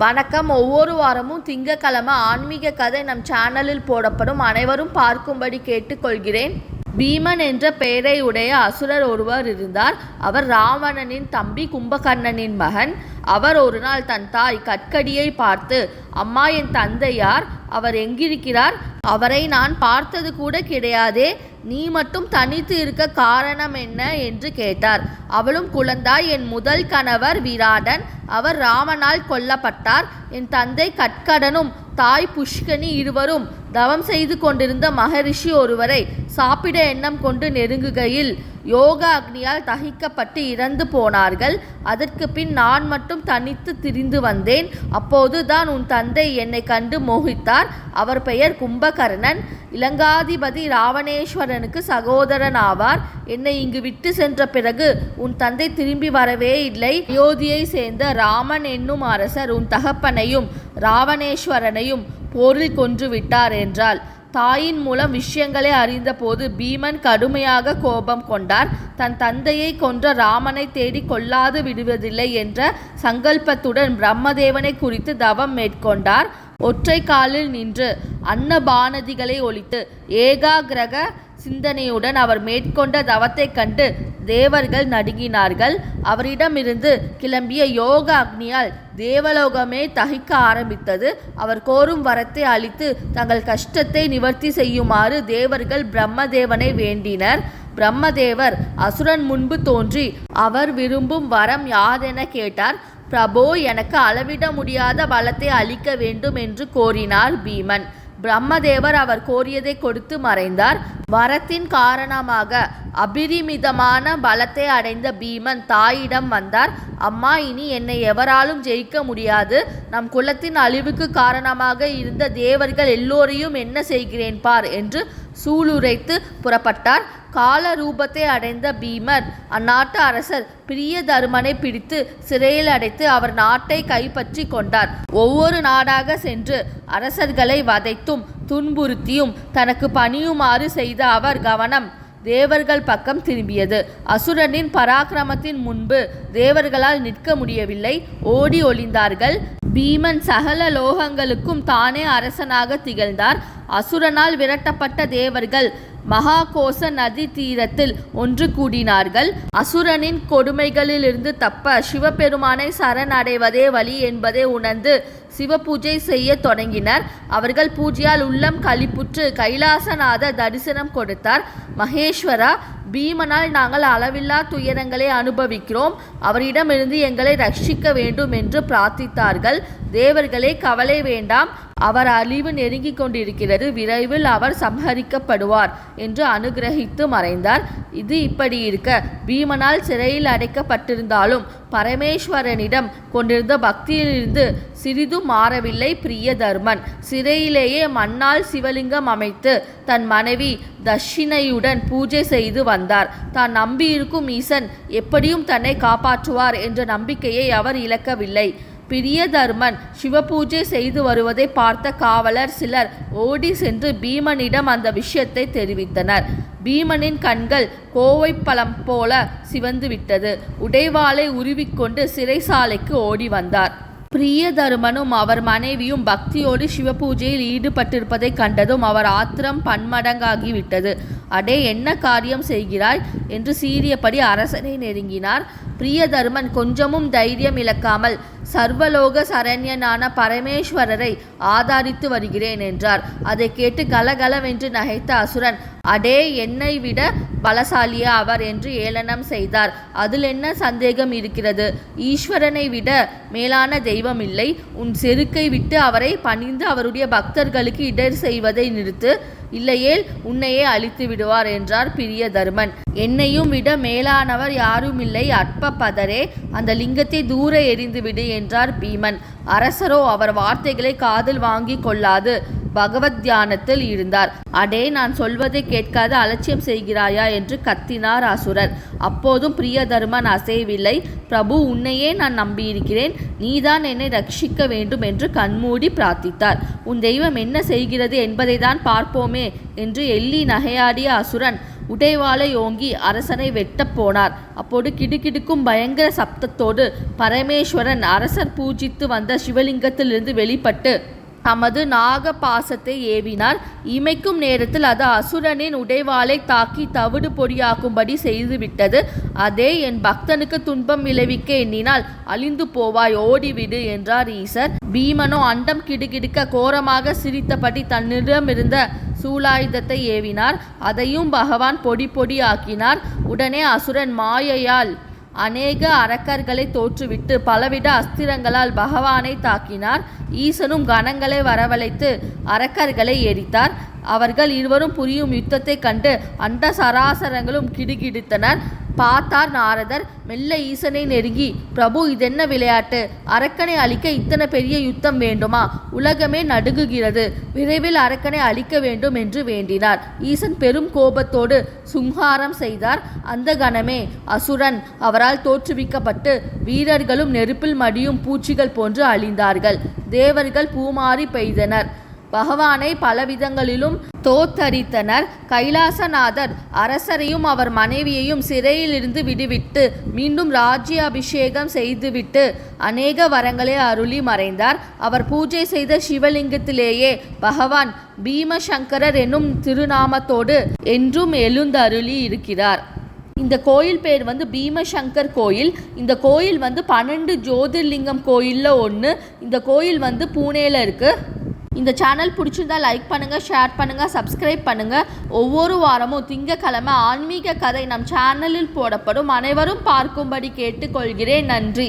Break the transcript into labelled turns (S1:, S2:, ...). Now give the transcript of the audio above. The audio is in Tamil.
S1: வணக்கம். ஒவ்வொரு வாரமும் திங்கட்கிழமை ஆன்மீக கதை நம் சேனலில் போடப்படும். அனைவரும் பார்க்கும்படி கேட்டுக்கொள்கிறேன். பீமன் என்ற பெயரை உடைய அசுரர் ஒருவர் இருந்தார். அவர் ராவணனின் தம்பி கும்பகர்ணனின் மகன். அவர் ஒரு நாள் தன் தாய் கற்கடியை பார்த்து அம்மா என் தந்தையார் அவர் எங்கிருக்கிறார்? அவரை நான் பார்த்தது கூட கிடையாதே. நீ மட்டும் தனித்து இருக்க காரணம் என்ன? என்று கேட்டார். அவளும் குழந்தாய் என் முதல் கணவர் விராடன். அவர் ராமனால் கொல்லப்பட்டார். என் தந்தை கட்கடனும் தாய் புஷ்கனி இருவரும் தவம் செய்து கொண்டிருந்த மகரிஷி ஒருவரை சாப்பிட எண்ணம் கொண்டு நெருங்குகையில் யோக அக்னியால் தகிக்கப்பட்டு இறந்து போனார்கள். அதற்கு பின் நான் மட்டும் தனித்து திரிந்து வந்தேன். அப்போது தான் உன் தந்தை என்னை கண்டு மோகித்தார். அவர் பெயர் கும்பகர்ணன். இலங்காதிபதி ராவணேஸ்வரனுக்கு சகோதரன் ஆவார் என்னை இங்கு விட்டு சென்ற பிறகு உன் தந்தை திரும்பி வரவே இல்லை. அயோத்தியை சேர்ந்த ராமன் என்னும் அரசர் உன் தகப்பனையும் ராவணேஸ்வரனையும் போரில் கொன்று விட்டார் என்றாள். தாயின் மூலம் விஷயங்களை அறிந்தபோது பீமன் கடுமையாக கோபம் கொண்டார். தன் தந்தையை கொன்ற ராமனை தேடி கொல்லாது விடுவதில்லை என்ற சங்கல்பத்துடன் பிரம்மதேவனை குறித்து தவம் மேற்கொண்டார். ஒற்றை காலில் நின்று அன்னபானதிகளை ஒழித்து ஏகாகிரக சிந்தனையுடன் அவர் மேற்கொண்ட தவத்தைக் கண்டு தேவர்கள் நடுங்கினார்கள். அவரிடமிருந்து கிளம்பிய யோக அக்னியால் தேவலோகமே தகிக்க ஆரம்பித்தது. அவர் கோரும் வரத்தை அளித்து தங்கள் கஷ்டத்தை நிவர்த்தி செய்யுமாறு தேவர்கள் பிரம்மதேவனை வேண்டினர். பிரம்மதேவர் அசுரன் முன்பு தோன்றி அவர் விரும்பும் வரம் யாதென கேட்டார். பிரபோ எனக்கு அளவிட முடியாத பலத்தை அளிக்க வேண்டும் என்று கோரினார் பீமன். பிரம்மதேவர் அவர் கோரியதை கொடுத்து மறைந்தார். வரத்தின் காரணமாக அபிரிமிதமான பலத்தை அடைந்த பீமன் தாயிடம் வந்தார். அம்மா இனி என்னை எவராலும் ஜெயிக்க முடியாது. நம் குலத்தின் அழிவுக்கு காரணமாக இருந்த தேவர்கள் எல்லோரையும் என்ன செய்கிறேன் பார் என்று சூளுரைத்து புறப்பட்டார். கால ரூபத்தை அடைந்த பீமர் அந்நாட்டு அரசர் பிரியதருமனை பிடித்து சிறையில் அடைத்து அவர் நாட்டை கைப்பற்றி கொண்டார். ஒவ்வொரு நாடாக சென்று அரசர்களை வதைத்தும் துன்புறுத்தியும் தனக்கு பணியுமாறு செய்த அவர் கவனம் தேவர்கள் பக்கம் திரும்பியது. அசுரனின் பராக்கிரமத்தின் முன்பு தேவர்களால் நிற்க முடியவில்லை. ஓடி ஒளிந்தார்கள். பீமன் சகல லோகங்களுக்கும் தானே அரசனாக திகழ்ந்தார். அசுரனால் விரட்டப்பட்ட தேவர்கள் மகாகோச நதி தீரத்தில் ஒன்று கூடினார்கள். அசுரனின் கொடுமைகளிலிருந்து தப்ப சிவபெருமானை சரணடைவதே வழி என்பதை உணர்ந்து சிவபூஜை செய்ய தொடங்கினர். அவர்கள் பூஜையால் உள்ளம் களிப்புற்று கைலாசநாத தரிசனம் கொடுத்தார். மகேஸ்வரா பீமனால் நாங்கள் அளவில்லா துயரங்களை அனுபவிக்கிறோம். அவரிடமிருந்து எங்களை ரட்சிக்க வேண்டும் என்று பிரார்த்தித்தார்கள். தேவர்களே கவலை வேண்டாம். அவர் அழிவு நெருங்கிக் கொண்டிருக்கிறது. விரைவில் அவர் சம்ஹரிக்கப்படுவார் என்று அனுகிரகித்து மறைந்தார். இது இப்படி இருக்க பீமனால் சிறையில் அடைக்கப்பட்டிருந்தாலும் பரமேஸ்வரனிடம் கொண்டிருந்த பக்தியிலிருந்து சிறிதும் மாறவில்லை பிரியதர்மன். சிறையிலேயே மண்ணால் சிவலிங்கம் அமைத்து தன் மனைவி தட்சிணையுடன் பூஜை செய்து வந்தார். தான் நம்பியிருக்கும் ஈசன் எப்படியும் தன்னை காப்பாற்றுவார் என்ற நம்பிக்கையை அவர் இழக்கவில்லை. பிரியதர்மன் சிவபூஜை செய்து வருவதை பார்த்த காவலர் சிலர் ஓடி சென்று பீமனிடம் அந்த விஷயத்தை தெரிவித்தனர். பீமனின் கண்கள் கோவைப்பழம் போல சிவந்துவிட்டது. உடைவாளை உருவிக்கொண்டு சிறைசாலைக்கு ஓடி வந்தார். பிரியதருமனும் அவர் மனைவியும் பக்தியோடு சிவபூஜையில் ஈடுபட்டிருப்பதை கண்டதும் அவர் ஆத்திரம் பன்மடங்காகிவிட்டது. அடே என்ன காரியம் செய்கிறாய்? என்று சீரியபடி அரசனை நெருங்கினார். பிரியதர்மன் கொஞ்சமும் தைரியம் இழக்காமல் சர்வலோக சரண்யனான பரமேஸ்வரரை ஆதாரித்து வருகிறேன் என்றார். அதை கேட்டு கலகலவென்று நகைத்த அசுரன் அடே என்னை விட பலசாலியா அவர் என்று ஏளனம் செய்தார். அதில் என்ன சந்தேகம் இருக்கிறது? ஈஸ்வரனை விட மேலான தெய்வம் இல்லை. உன் செருக்கை விட்டு அவரை பணிந்து அவருடைய பக்தர்களுக்கு இடர் செய்வதை நிறுத்து. இல்லையேல் உன்னையே அழித்து விடுவார் என்றார் பிரியதர்மன். என்னையும் விட மேலானவர் யாரும் இல்லை அற்ப பதரே அந்த லிங்கத்தை தூர எறிந்துவிடு என்றார் பீமன். அரசரோ அவர் வார்த்தைகளை காதில் வாங்கி கொள்ளாது. பகவத் தியானத்தில் இருந்தார். அடே நான் சொல்வதை கேட்காத அலட்சியம் செய்கிறாயா? என்று கத்தினார் அசுரர். அப்போதும் பிரியதர்மன் அசையவில்லை. பிரபு உன்னையே நான் நம்பியிருக்கிறேன். நீதான் என்னை ரட்சிக்க வேண்டும் என்று கண்மூடி பிரார்த்தித்தார். உன் தெய்வம் என்ன செய்கிறது என்பதை தான் பார்ப்போமே என்று எள்ளி நகையாடிய அசுரன் உடைவாளை ஓங்கி அரசனை வெட்டப் போனார். அப்போது கிடுகிடுக்கும் பயங்கர சப்தத்தோடு பரமேஸ்வரன் அரசர் பூஜித்து வந்த சிவலிங்கத்திலிருந்து வெளிப்பட்டு தமது நாக பாசத்தை ஏவினார். இமைக்கும் நேரத்தில் அது அசுரனின் உடைவாளை தாக்கி தவிடு பொடியாக்கும்படி செய்துவிட்டது. அதே என் பக்தனுக்கு துன்பம் விளைவிக்க எண்ணினால் அழிந்து போவாய் ஓடிவிடு என்றார் ஈசர். பீமனோ அண்டம் கிடுகிடுக்க கோரமாக சிரித்தபடி தன்னிடமிருந்த சூலாயுதத்தை ஏவினார். அதையும் பகவான் பொடி பொடியாக்கினார். உடனே அசுரன் மாயையால் அநேக அரக்கர்களை தோற்றுவிட்டு பலவித அஸ்திரங்களால் பகவானை தாக்கினார். ஈசனும் கணங்களை வரவழைத்து அரக்கர்களை எரித்தார். அவர்கள் இருவரும் புரியும் யுத்தத்தைக் கண்டு அந்த சராசரங்களும் கிடுகிடுத்தனர். பார்த்தார் நாரதர். மெல்ல ஈசனை நெருங்கி பிரபு இதென்ன விளையாட்டு? அரக்கனை அழிக்க இத்தனை பெரிய யுத்தம் வேண்டுமா? உலகமே நடுங்குகிறது. விரைவில் அரக்கனை அழிக்க வேண்டும் என்று வேண்டினார். ஈசன் பெரும் கோபத்தோடு சுங்காரம் செய்தார். அந்த கணமே அசுரன் அவரால் தோற்றுவிக்கப்பட்டு வீரர்களும் நெருப்பில் மடியும் பூச்சிகள் போன்று அழிந்தார்கள். தேவர்கள் பூமாறி பெய்தனர். பகவானை பலவிதங்களிலும் தோத்தரித்தனர். கைலாசநாதர் அரசரையும் அவர் மனைவியையும் சிறையிலிருந்து விடுவிட்டு மீண்டும் ராஜ்ய அபிஷேகம் செய்துவிட்டு அநேக வரங்களை அருளி மறைந்தார். அவர் பூஜை செய்த சிவலிங்கத்திலேயே பகவான் பீமசங்கரர் என்னும் திருநாமத்தோடு என்றும் எழுந்தருளி இருக்கிறார். இந்த கோயில் பேர் வந்து பீமசங்கர் கோயில். இந்த கோயில் வந்து பன்னெண்டு ஜோதிர்லிங்கம் கோயிலில் ஒன்று இந்த கோயில் வந்து பூனேல இருக்குது இந்த சேனல் பிடிச்சிருந்தா லைக் பண்ணுங்கள் ஷேர் பண்ணுங்கள் சப்ஸ்கிரைப் பண்ணுங்கள் ஒவ்வொரு வாரமும் திங்கக்கிழமை ஆன்மீக கதை நம் சேனலில் போடப்படும். அனைவரும் பார்க்கும்படி கேட்டுக்கொள்கிறேன். நன்றி.